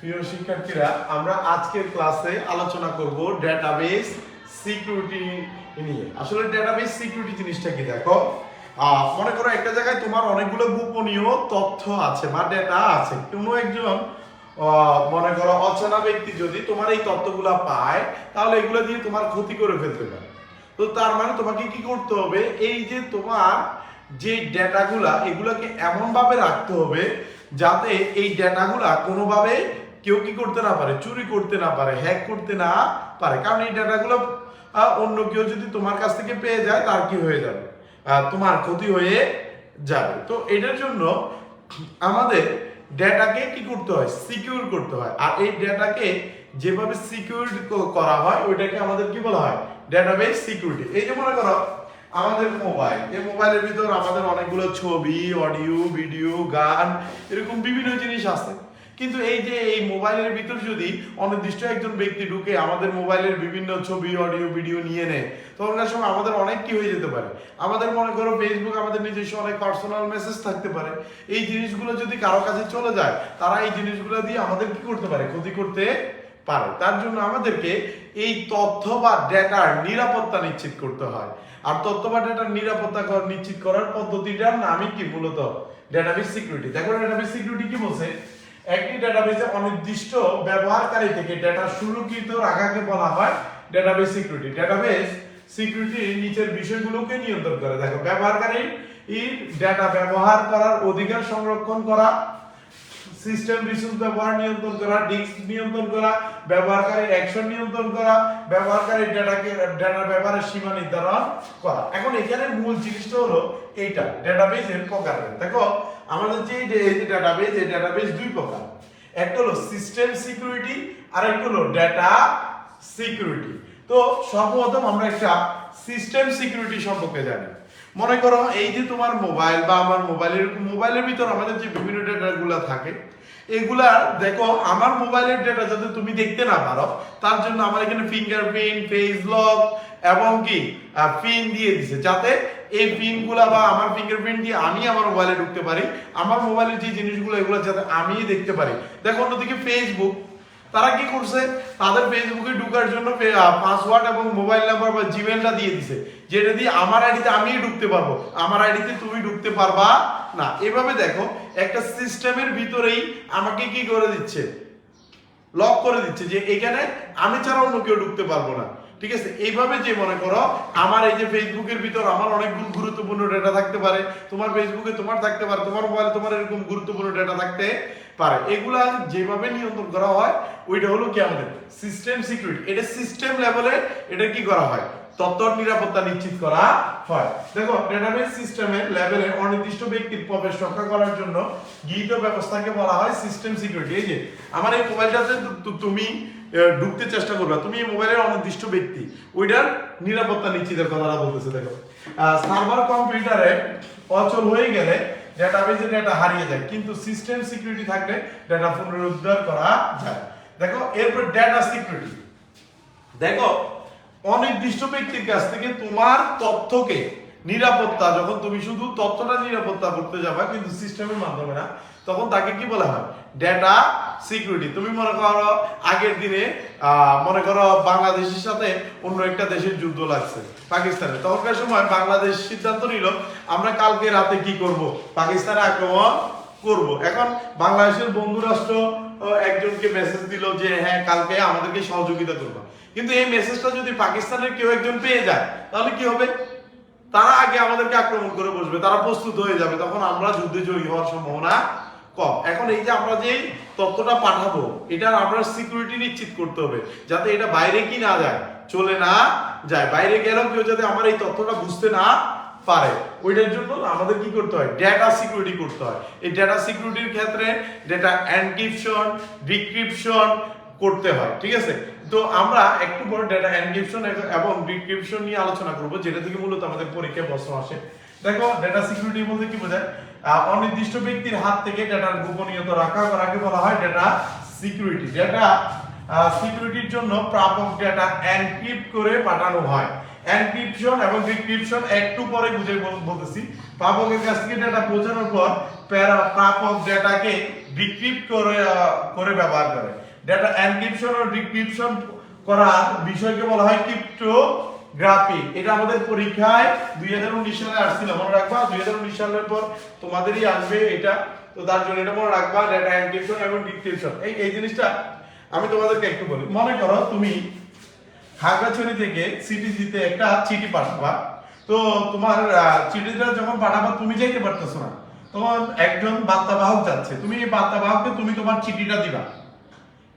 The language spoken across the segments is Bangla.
প্রিয় শিক্ষার্থীরা আমরা আজকের ক্লাসে আলোচনা করব ডেটাবেস সিকিউরিটি নিয়ে। আসলে ডেটাবেস সিকিউরিটি জিনিসটা কি দেখো? মনে করো একটা জায়গায় তোমার অনেকগুলো গোপনীয় তথ্য আছে বা ডেটা আছে। কোনো একজন মনে করো অচেনা ব্যক্তি যদি তোমার এই তথ্যগুলো পায়, তাহলে এগুলো দিয়ে তোমার ক্ষতি করে ফেলতে পারে। তো তার মানে তোমাকে কি করতে হবে? এই যে তোমার যে ডেটাগুলা এগুলোকে এমন ভাবে রাখতে হবে যাতে এই ডেটাগুলা কোনোভাবে কেউ কি করতে না পারে, চুরি করতে না পারে হ্যাক করতে না পারে। কারণ এই ডেটাগুলো অন্য কেউ যদি তোমার কাছ থেকে পেয়ে যায়, তার কি হয়ে যাবে? তোমার ক্ষতি হয়ে যাবে। তো এটার জন্য আমাদের ডেটাকে কি করতে হয়? সিকিউর করতে হয়। আর এই ডেটাকে যেভাবে সিকিউর করা হয়, ওইটাকে আমাদের কি বলা হয়? ডেটাবেস সিকিউরিটি এই যে মনে করো, আমাদের মোবাইল এই মোবাইলের ভিতর আমাদের অনেকগুলো ছবি অডিও ভিডিও গান, এরকম বিভিন্ন জিনিস আছে। কিন্তু এই যে এই মোবাইলের ভিতর যদি অনির্দিষ্ট একজন ব্যক্তি ঢুকে আমাদের মোবাইলের বিভিন্ন ছবি, অডিও, ভিডিও নিয়ে নেয় তখন সময় আমাদের অনেক কি হয়ে যেতে পারে? আমাদের মনে করো ফেসবুক আমাদের নিজস্ব অনেক পার্সোনাল মেসেজ থাকতে পারে। এই জিনিসগুলো যদি কারও কাছে চলে যায়, তারা এই জিনিসগুলো দিয়ে আমাদের কি করতে পারে? ক্ষতি করতে পারে। তার জন্য আমাদেরকে এই তথ্য বা ডেটার নিরাপত্তা নিশ্চিত করতে হয়। আর তথ্য বা ডেটার নিরাপত্তা নিশ্চিত করার পদ্ধতিটার নামই কি মূলত? ডেটাবেস সিকিউরিটি দেখো ডেটাবেস সিকিউরিটি কি বলছে? একটি ডেটাবেসে অনির্দিষ্ট ব্যবহারকারী থেকে ডেটা সুরক্ষিত রাখাকে বলা হয় ডেটাবেস সিকিউরিটি ডেটাবেস সিকিউরিটি নিচের বিষয়গুলোকে নিয়ন্ত্রণ করে। দেখো ব্যবহারকারী ডেটা ব্যবহার করার অধিকার সংরক্ষণ করা সিস্টেম রিসোর্স ব্যবহার নিয়ন্ত্রণ করা ডিস্ক নিয়ন্ত্রণ করা ব্যবহারকারী অ্যাকশন নিয়ন্ত্রণ করা ব্যবহারকারী ডেটাকে ডেটা ব্যবহারের সীমা নির্ধারণ করা। এখন এখানে মূল জিনিসটা হলো এইটা ডেটাবেস এর প্রকার দেখো আমাদের যে ডেটাবেস এই ডেটাবেস দুই প্রকার। একটা হলো সিস্টেম সিকিউরিটি আর একটা হলো ডেটা সিকিউরিটি তো সর্বপ্রথম আমরা একটা সিস্টেম সিকিউরিটি সম্পর্কে জানি। মনে করো এই যে তোমার মোবাইল বা আমার মোবাইলের মোবাইলের ভিতর আমাদের যে বিভিন্ন ডেটাগুলো থাকে, এগুলা দেখো, আমার মোবাইলের ডেটা যাতে তুমি দেখতে না পারো, তার জন্য আমার এখানে ফিঙ্গারপ্রিন্ট ফেস লক এবং কি পিন দিয়ে দিছে। যাতে এই পিনগুলা বা আমার ফিঙ্গারপ্রিন্ট দিয়ে আমি আমার মোবাইলে ঢুকতে পারি, আমার মোবাইলের যে জিনিসগুলো, এগুলো যাতে আমি দেখতে পারি। দেখো অন্যদিকে ফেসবুক তারা কি করছে, তাদের ফেসবুকে ঢুকার জন্য পাসওয়ার্ড এবং মোবাইল নাম্বার বা জিমেলটা দিয়ে দিছে, যেটা দিয়ে আমার আইডিতে আমি ঢুকতে পারব। আমার আইডিতে তুমি ঢুকতে পারবা না। এভাবে দেখো, একটা সিস্টেমের ভিতরেই আমাকে কি করে দিচ্ছে? লক করে দিচ্ছে যে এখানে আমি ছাড়া অন্য কেউ ঢুকতে পারব না। ঠিক আছে? এইভাবে যে মনে করো, আমার এই যে ফেসবুকের ভিতর আমার অনেক গু- গুরুত্বপূর্ণ ডেটা থাকতে পারে, তোমার ফেসবুকে তোমার থাকতে পারে, তোমার মোবাইলে তোমার এরকম গুরুত্বপূর্ণ ডেটা থাকতে পারে। এগুলা যেভাবে নিয়ন্ত্রণ করা হয়, ওইটা হলো কি আমাদের? সিস্টেম সিকিউরিটি এটা সিস্টেম লেভেলে এটা কি করা হয়? তত্ত্ব নিরাপত্তা নিশ্চিত করা হয়। দেখো ডেটাবেস সিস্টেমের লেভেলে অনির্দিষ্ট ব্যক্তির প্রবেশ রক্ষা করার জন্য গৃহীত ব্যবস্থাকে বলা হয় সিস্টেম সিকিউরিটি এই যে, আমার এই মোবাইলটাতে তুমি ঢুকতে চেষ্টা করবে। তুমি এই মোবাইলের অনির্দিষ্ট ব্যক্তি। ওইটার নিরাপত্তা নিশ্চিতের কথাটা বলতেছে, দেখো। সার্ভার কম্পিউটারে অচল হয়ে গেলে ডেটাবেসে ডেটা হারিয়ে যায়, কিন্তু সিস্টেম সিকিউরিটি থাকলে ডেটা পুনরুদ্ধার করা যায়। দেখো, এরপর ডেটা সিকিউরিটি দেখো, অনির্দিষ্ট ব্যক্তির কাছ থেকে তোমার তথ্যকে নিরাপত্তা, যখন তুমি শুধু তথ্যটা নিরাপত্তা করতে যাবা, কিন্তু সিস্টেমের মাধ্যমে না, তখন তাকে কি বলা হয়? ডেটা সিকিউরিটি তুমি মনে করো আগের দিনে মনে করো বাংলাদেশের সাথে অন্য একটা দেশের যুদ্ধ লাগছে পাকিস্তানে তখনকার সময় বাংলাদেশ সিদ্ধান্ত নিল, আমরা কালকে রাতে কি করব? পাকিস্তানে আক্রমণ করব। এখন বাংলাদেশের বন্ধু রাষ্ট্র একজনকে মেসেজ দিল যে হ্যাঁ কালকে আমাদেরকে সহযোগিতা করবে। কিন্তু এই মেসেজটা যদি পাকিস্তানের কেউ একজন পেয়ে যায়, তাহলে কি হবে? তারা আগে আমাদেরকে আক্রমণ করে বসবে, তারা প্রস্তুত হয়ে যাবে। তখন আমরা যুদ্ধে জয়ী হওয়ার সম্ভাবনা কম। এখন এই যে আমরা যে তথ্যটা পাঠাবো, এটার আমরা সিকিউরিটি নিশ্চিত করতে হবে, যাতে এটা বাইরে কি না যায়, চলে না যায়। বাইরে গেলেও কেউ যাতে আমার এই তথ্যটা বুঝতে না পারে। ওইটার জন্য আমাদের কি করতে হয়? ডেটা সিকিউরিটি করতে হয়। এই ডেটা সিকিউরিটির ক্ষেত্রে ডেটা এনক্রিপশন ডিক্রিপশন করতে হয়, ঠিক আছে? তো আমরা একটু পর ডেটা এনক্রিপশন এবং ডিক্রিপশন নিয়ে আলোচনা করব, যেটা থেকে মূলত আমাদের পরীক্ষায় প্রশ্ন আসে। দেখো ডেটা সিকিউরিটি বলতে কি বোঝায়? অনির্দিষ্ট ব্যক্তির হাত থেকে ডেটার গোপনীয়তা রাখা করাকে বলা হয় ডেটা সিকিউরিটি। ডেটা সিকিউরিটির জন্য প্রাপক ডেটা এনক্রিপ্ট করে পাঠানো হয়। এনক্রিপশন এবং ডিক্রিপশন একটু পরে বুঝে বল- বলতেছি। প্রাপকের কাছ থেকে ডেটা পৌঁছানোর পর প্রাপক ডেটাকে ডিক্রিপ্ট করে করে ব্যবহার করে। ডেটা এনক্রিপশন ও ডিক্রিপশন করার বিষয়কে বলা হয় ক্রিপ্টোগ্রাফি এটা আমাদের পরীক্ষায় দুই হাজার উনিশ সালে আসছিল, মনে রাখবা? দুই হাজার উনিশ সালের পর তোমাদেরই আসবে এটা। তো তার জন্য এটা মনে রাখবা ডেটা এনক্রিপশন এবং ডিক্রিপশন এই এই জিনিসটা আমি তোমাদেরকে একটু বলি। মনে করো তুমি খাগড়াছড়ি থেকে সিটিজিতে একটা চিঠি পাঠাবা। তো তোমার চিঠিটা যখন পাঠাবা, তুমি যাইতে পারতেছো না। তখন একজন বার্তাবাহক যাচ্ছে। তুমি এই বার্তাবাহককে তুমি তোমার চিঠিটা দিবা।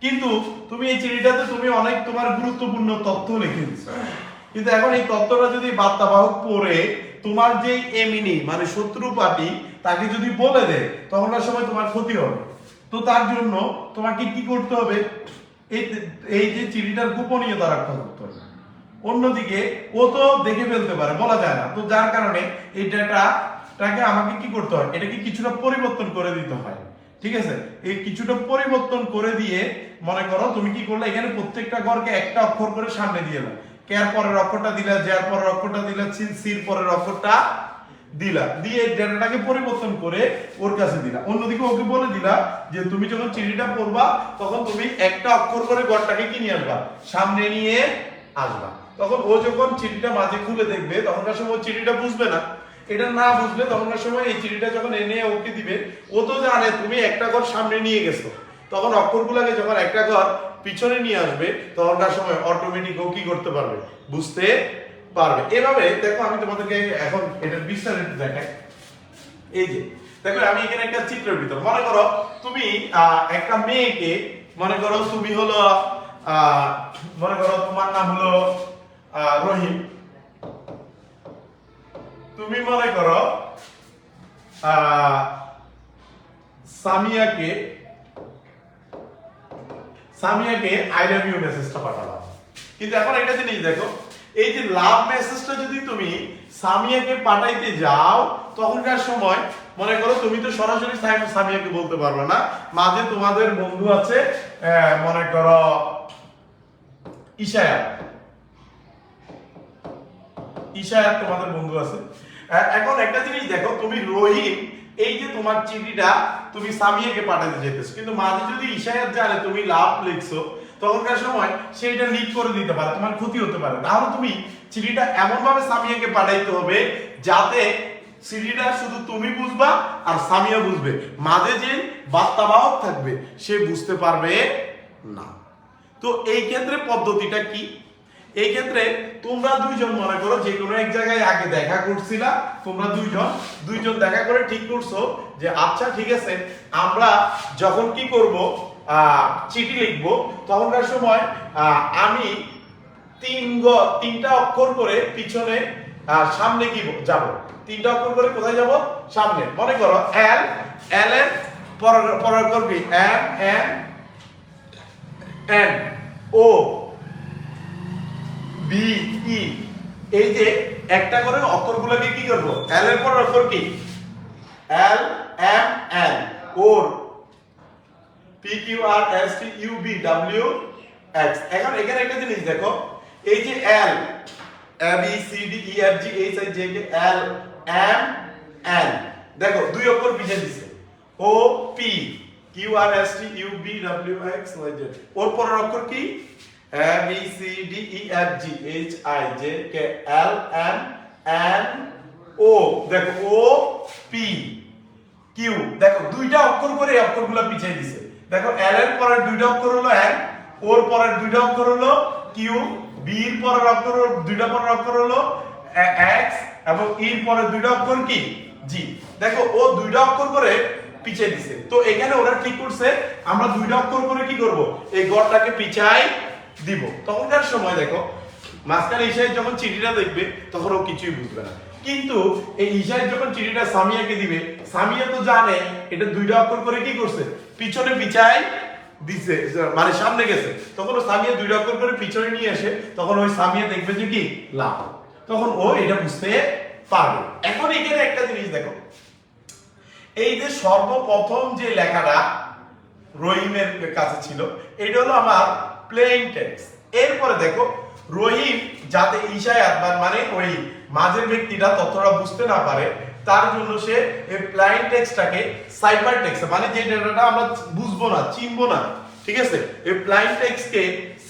কিন্তু তুমি এই চিঠিটাতে তুমি অনেক তোমার গুরুত্বপূর্ণ তথ্য লিখে দিচ্ছ কিন্তু এখন এই তত্ত্বটা যদি বার্তাবাহক পড়ে, তোমার যে এমিনি মানে শত্রু পার্টি তাকে যদি বলে দেয় তখনকার সময় তোমার ক্ষতি হবে। তো তার জন্য তোমাকে কি করতে হবে? এই এই যে চিঠিটার গোপনীয়তা করতে হবে অন্যদিকে, ও তো দেখে ফেলতে পারে, বলা যায় না। তো যার কারণে এই ডেটাটাকে আমাকে কি করতে হয়? এটাকে কিছুটা পরিবর্তন করে দিতে হয়। ঠিক আছে? এই কিছুটা পরিবর্তন করে দিয়ে, মনে করো তুমি কি করলে? এখানে প্রত্যেকটা ঘরকে একটা অক্ষর করে সামনে দিয়ে দাও। কেয়ার পরের অক্ষরটা দিলা, জ্যার পরের অক্ষরটা দিলা সি- সির পরের অক্ষরটা দিলা। দিয়ে ডেটাটাকে পরিবর্তন করে ওর কাছে দিলা। অন্যদিকে ওকে বলে দিলা যে তুমি যখন চিঠিটা পড়বা, তখন তুমি একটা অক্ষর করে গড়টাকে কি নিয়ে আসবা সামনে নিয়ে আসবা। তখন ও যখন চিঠিটা মাঝে খুলে দেখবে, তখনকার সময় চিঠিটা বুঝবে না। এটা না বুঝলে তখনকার সময় এই চিঠিটা যখন এনে ওকে দিবে, ও তো জানে তুমি একটা ঘর সামনে নিয়ে গেছো। তখন অক্ষরগুলোকে যখন একটা ঘর পিছনে নিয়ে আসবে তখনকার সময় অটোমেটিক ও কি করতে পারবে? বুঝতে পারবে। এভাবে, দেখো, আমি তোমাদেরকে এখন এটার বিস্তারিত দেখাই। এই যে, দেখো, আমি এখানে একটা চিত্রের ভিতর। মনে করো, তুমি একটা মেয়েকে, মনে করো, তুমি হলো মনে করো, তোমার নাম হলো রহিম। তুমি মনে করো সামিয়াকে সামিয়াকে আই লাভ ইউ মেসেজটা পাঠালাম। কিন্তু এখন একটা জিনিস দেখো, এই যে লাভ মেসেজটা যদি তুমি সামিয়াকে পাঠাইতে যাও, তখনকার সময় মনে করো তুমি তো সরাসরি সামিয়াকে বলতে পারবে না। মাঝে তোমাদের বন্ধু আছে মনে করো, ইশায়া। ইশায়াত তোমাদের বন্ধু আছে। এখন একটা জিনিস দেখো, তুমি রহিম এই যে তোমার চিঠিটা তুমি সামিয়াকে পাঠাতে যেতেছো কিন্তু মাঝে যদি ইশায়াত জানে তুমি লাভ লিখছো, তখনকার সময় সেইটা লিক করে দিতে পারে, তোমার ক্ষতি হতে পারে। তাহলে তুমি চিঠিটা এমন ভাবে সামিয়াকে পাঠাইতে হবে যাতে চিঠিটা শুধু তুমি বুঝবা আর সামিয়া বুঝবে। মাঝে যে বার্তাবাহক থাকবে, সে বুঝতে পারবে না। তো এই ক্ষেত্রে পদ্ধতিটা কি? এই ক্ষেত্রে তোমরা দুইজন মনে করো, যে কোনো এক জায়গায় আগে দেখা করছিলা, তোমরা দুইজন দুইজন দেখা করে ঠিক করছ যে আচ্ছা ঠিক আছে, আমরা যখন কি করব চিঠি লিখব, তখনকার সময় আমি তিন গ- তিনটা অক্ষর করে পিছনে সামনে কি যাব? তিনটা অক্ষর করে কোথায় যাব? সামনে। মনে করো, এল এল এর পরের অক্ষর কি? M M, N, O B, E. এই যে একটা করে অক্ষরগুলোকে কি করব? এল এর পর অক্ষর কি? L M N O P Q R S T U V W X এখন এখানে একটা জিনিস দেখো। এই যে L A B C D E F G H I J K L M N দেখো, দুই অক্ষর পিছিয়ে দিছে। O P Q R S T U V W X Y Z ওর পরের অক্ষর কি? A B C D E F G H I J K L M N O দেখো ও পি কিউ দেখো, দুইটা অক্ষর করে অক্ষরগুলো পিছিয়ে দিছে। দেখো এল এর পরের দুইটা অক্ষর হলো এন ওর পরের দুইটা অক্ষর হলো কিউ বি এর পরের অক্ষর দুইটা পরের অক্ষর হলো এক্স এবং ই এর পরের দুইটা অক্ষর কি? জি দেখো, ও দুইটা অক্ষর করে পিছিয়ে দিছে। তো এখানে ওরা ঠিক করছে? আমরা দুইটা অক্ষর করে কি করব? এই গড়টাকে পিছাই দিব। তখনকার সময় দেখো, মাঝখানে ইশাই যখন চিঠিটা দেখবে, তখন ও কিছুই বুঝবে না। কিন্তু এই ইশাই যখন চিঠিটা সামিয়াকে দিবে, সামিয়া তো জানে এটা দুইটা অক্ষর করে কি করছে? পিছনে পিছাই দিছে মানে সামনে গেছে। তখন ও সামিয়া দুইটা অক্ষর করে পিছনে নিয়ে আসে, তখন ওই সামিয়া দেখবে যে কি? লাভ তখন ও এটা বুঝতে পারবে। এখন এখানে একটা জিনিস দেখো। এই যে সর্বপ্রথম যে লেখাটা রহিমের কাছে ছিল, এটা হলো আমার প্লেন টেক্সট এরপরে দেখো, রহিম যাতে ইশায়াত বা মানে ওই মাঝের ব্যক্তিটা ততটা বুঝতে না পারে, তার জন্য সে এই প্লাইন টেক্সটাকে সাইবার টেক্সট মানে যে ডেটাটা আমরা বুঝব না, চিনবো না, ঠিক আছে? এই প্লাইন টেক্সকে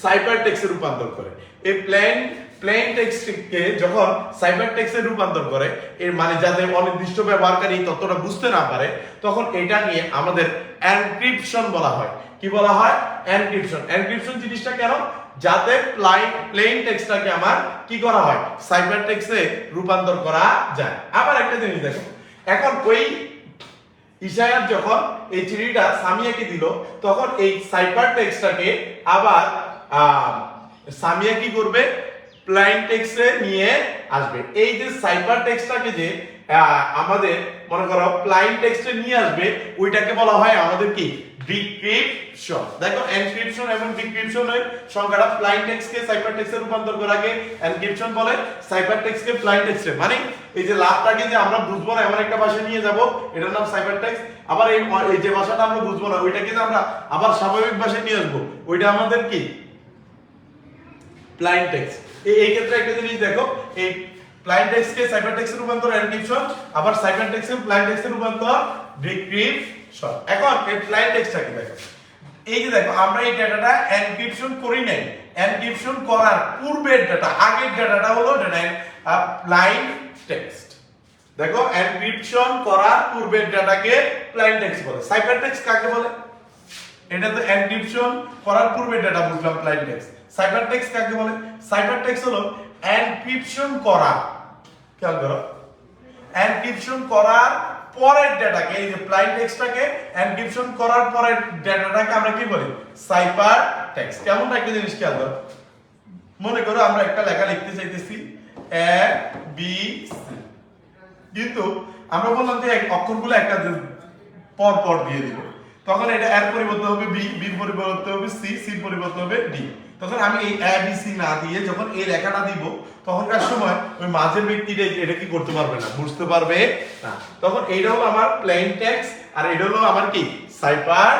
সাইবার টেক্সটে রূপান্তর করে। এই প্লেন প্লেন টেক্সটকে যখন সাইবার টেক্সটে রূপান্তর করে, এর মানে যাতে অনির্দিষ্ট ব্যবহারকারী তথ্যটা বুঝতে না পারে, তখন এটা নিয়ে আমাদের এনক্রিপশন বলা হয়। কি বলা হয়? এনক্রিপশন এনক্রিপশন জিনিসটা কেন? যাতে প্লেন টেক্সটটাকে আমার কি করা হয়? সাইবার টেক্সটে রূপান্তর করা যায়। আবার একটা জিনিস দেখো। এখন ওই ইশায়াত যখন এই চিঠিটা সামিয়াকে দিল, তখন এই সাইবার টেক্সটটাকে আবার সামিয়া কি করবে? প্লাইন টেক্সটে নিয়ে আসবে। এই যে সাইবার টেক্সটটাকে যে আমাদের, মনে করো প্লাইন টেক্সটে নিয়ে আসবে, ওইটাকে বলা হয় আমাদের কি? ডিক্রিপশন দেখো এনক্রিপশন এবং ডিক্রিপশন ডিক্রিপশনের সংখ্যাটা প্লাইন টেক্সটকে সাইবার টেক্সটে রূপান্তর করাকে এনক্রিপশন বলে সাইবার টেক্সটকে প্লাইন টেক্সটে মানে এই যে লাভটাকে যে আমরা বুঝব না, এমন একটা ভাষা নিয়ে যাব, এটার নাম সাইবার টেক্সট আবার এই যে ভাষাটা আমরা বুঝব না, ওইটাকে যে আমরা আবার স্বাভাবিক ভাষায় নিয়ে আসব, ওইটা আমাদের কি? প্লাইন টেক্সট এই ক্ষেত্রে একটা জিনিস দেখো, এই প্লাইন টেক্সটকে সাইবার টেক্সটে রূপান্তর এনক্রিপশন আবার সাইবার টেক্সটকে প্লাইন টেক্সটে রূপান্তর ডিক্রিপশন এখন এই প্লাইন টেক্সটটাকে দেখো? এই যে দেখো, আমরা এই ডাটাটা এনক্রিপশন করি নাই। এনক্রিপশন করার পূর্বের ডাটা আগের ডাটাটা হলো ডেটা প্লাইন টেক্সট দেখো এনক্রিপশন করার পূর্বের ডাটাকে প্লাইন টেক্সট বলে। সাইবার টেক্সট কাকে বলে? এটা তো এনক্রিপশন করার পূর্বে ডাটা বুঝলাম প্লাইন টেক্সট সাইবার টেক্সট কাকে বলে? সাইবার টেক্সট হলো এনক্রিপশন করা। খেয়াল করো। এনক্রিপশন করার পরের ডেটাকে এই যে প্লাইন টেক্সটটাকে এনক্রিপশন করার পরের ডেটাটাকে আমরা কি বলি? সাইবার টেক্সট কেমন একটা জিনিস খেয়াল করো। মনে করো আমরা একটা লেখা লিখতে চাইতেছি এ বি সি কিন্তু আমরা বললাম যে অক্ষরগুলো একটা পর পর দিয়ে দিব। তখন এটা এর পরিবর্তে হবে বি বির পরিবর্তে হবে সি সির পরিবর্তে হবে ডি তখন আমি এই এ বি সি না দিয়ে যখন এই লেখাটা দিব, তখনকার সময় ওই মাঝের ব্যক্তিটা এটা কি করতে পারবে না, বুঝতে পারবে না। তখন এইটা হলো আমার প্লেন টেক্সট আর এটা হলো আমার কি? সাইপার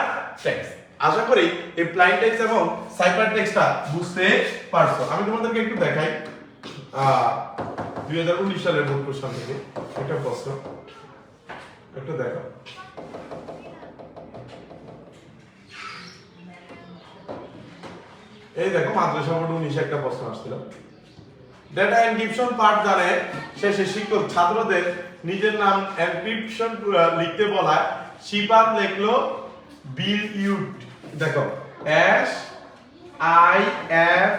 টেক্সট আশা করি এই প্লেন টেক্সট এবং সাইপার টেক্সটটা বুঝতে পারছ। আমি তোমাদেরকে একটু দেখাই। দুই হাজার উনিশ সালের বোর্ড কোশ্চেন থেকে। একটা প্রশ্ন। একটু দেখো। এই দেখো মাদ্রাসা বোর্ড উনিশে একটা প্রশ্ন আসছিল। ডেটা এনক্রিপশন জানে শেষে শিক্ষক ছাত্রদের নিজের নাম এনক্রিপশন লিখতে বলা শিপাত লিখলো বিল ইউড দেখো এস আই এফ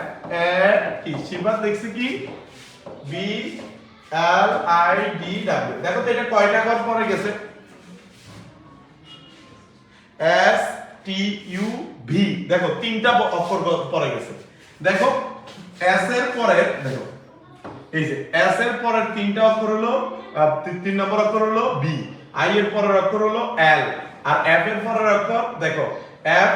এ কি? শিপাত লিখছে কি? B L I D W দেখো তো এটা কয়টা ঘর পরে গেছে? এস টি ইউ ভি দেখো, তিনটা অক্ষর পরে গেছে। দেখো এস এর পরে দেখো, এই যে এস এর পরের তিনটা অক্ষর হলো তিন নম্বর অক্ষর হলো বি আই এর পরের অক্ষর হলো এল আর এফ এর পরের অক্ষর, দেখো এফ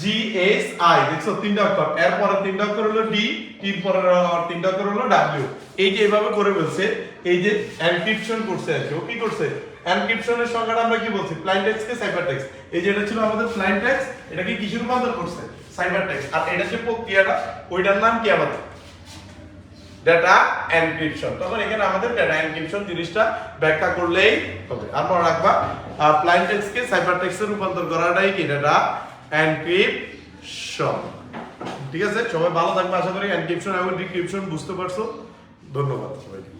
জি এস আই দেখছ, তিনটা অক্ষর। এর পরের তিনটা অক্ষর হলো ডি টির পরের তিনটা অক্ষর হলো ডাব্লিউ এই যে এইভাবে করে বলছে, এই যে এনক্রিপশন করছে আর কি, ও কি করছে? এনক্রিপশনের সংখ্যাটা আমরা কি বলছি? প্লাইন টেক্সট কে সাইবার টেক্সট এই যে এটা ছিল আমাদের প্লাইন টেক্সট এটা কি কিসে রূপান্তর করছে? সাইবার টেক্সট আর এটা যে প্রক্রিয়াটা, ওইটার নাম কি আমাদের? ডেটা এনক্রিপশন তখন এখানে আমাদের ডেটা এনক্রিপশন জিনিসটা ব্যাখ্যা করলেই হবে। আর মনে রাখবা প্লাইন টেক্সটকে সাইবার টেক্সটে রূপান্তর করাটাই কি? ডেটা এনক্রিপশন ঠিক আছে? সবাই ভালো থাকবে, আশা করি এনক্রিপশন এবং ডিক্রিপশন বুঝতে পারছ। ধন্যবাদ সবাইকে।